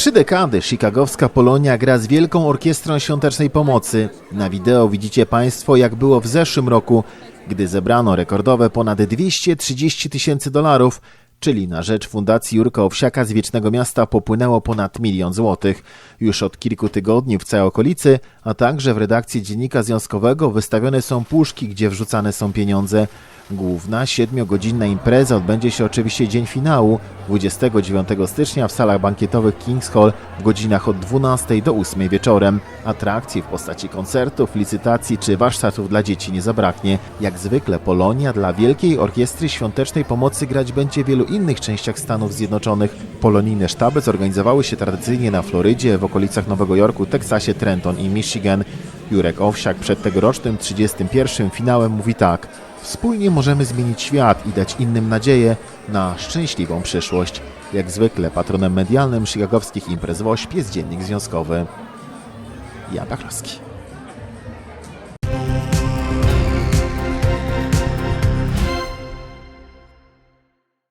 trzy dekady chicagowska Polonia gra z Wielką Orkiestrą Świątecznej Pomocy. Na wideo widzicie Państwo, jak było w zeszłym roku, gdy zebrano rekordowe ponad 230 tysięcy dolarów, czyli na rzecz Fundacji Jurka Owsiaka z Wiecznego Miasta popłynęło ponad milion złotych. Już od kilku tygodni w całej okolicy, a także w redakcji Dziennika Związkowego wystawione są puszki, gdzie wrzucane są pieniądze. Główna siedmiogodzinna impreza odbędzie się oczywiście dzień finału 29 stycznia w salach bankietowych Kings Hall w godzinach od 12 do 8 wieczorem. Atrakcji w postaci koncertów, licytacji czy warsztatów dla dzieci nie zabraknie. Jak zwykle Polonia dla Wielkiej Orkiestry Świątecznej Pomocy grać będzie w wielu innych częściach Stanów Zjednoczonych. Polonijne sztaby zorganizowały się tradycyjnie na Florydzie, w okolicach Nowego Jorku, Teksasie, Trenton i Michigan. Jurek Owsiak przed tegorocznym 31. finałem mówi tak. Wspólnie możemy zmienić świat i dać innym nadzieję na szczęśliwą przyszłość. Jak zwykle patronem medialnym chicagowskich imprez WOŚP jest Dziennik Związkowy. Jan Pachlowski.